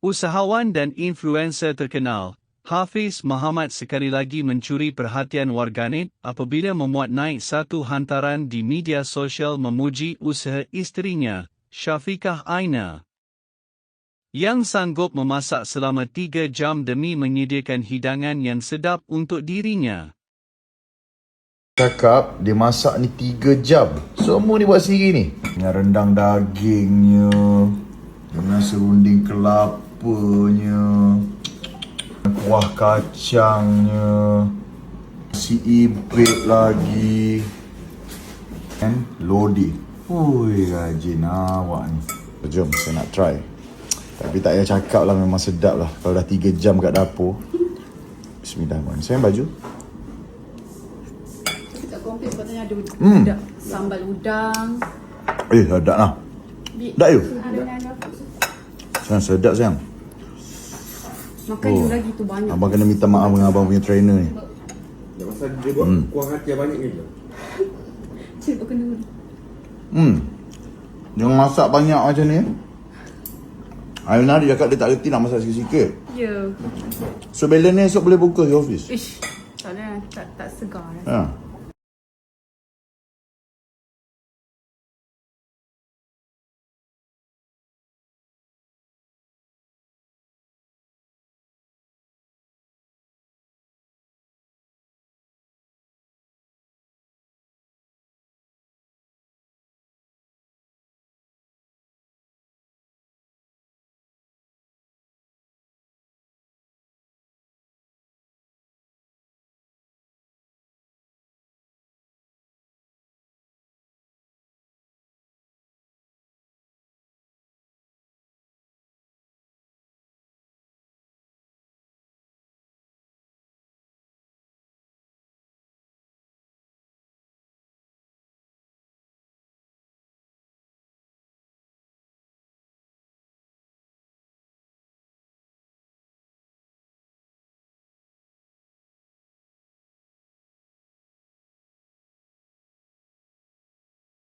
Usahawan dan influencer terkenal, Hafiz Muhammad sekali lagi mencuri perhatian warganet apabila memuat naik satu hantaran di media sosial memuji usaha isterinya, Syafiqah Aina. Yang sanggup memasak selama tiga jam demi menyediakan hidangan yang sedap untuk dirinya. Cakap dia masak ni 3 jam. Semua ni buat sendiri ni. Dengan rendang dagingnya. Dengan serunding kelapanya. Kuah kacangnya. Si ibrit lagi. And lodi. Ui, rajin awak ni. Jom, saya nak try. Tapi tak payah cakap lah memang sedap lah. Kalau dah 3 jam kat dapur. Bismillahirrahmanirrahim. Sayang baju. Kat komplit katanya ada Hmm. udang, sambal udang. Eh, sedap lah. Sedap you? Ada dengan apa? Sayang, sedap sayang. Makan Oh. lagi tu banyak. Abang kena minta maaf dengan abang punya trainer ni. Pasal dia buat Hmm. kuah hati yang banyak ni je. Cik kena Hmm. Jangan masak banyak macam ni. Ayuna dia cakap dia tak reti nak masak sikit-sikit. Ya. So, balance ni esok boleh buka di office. Ish. Tak ada tak tak segar. eh. Ha.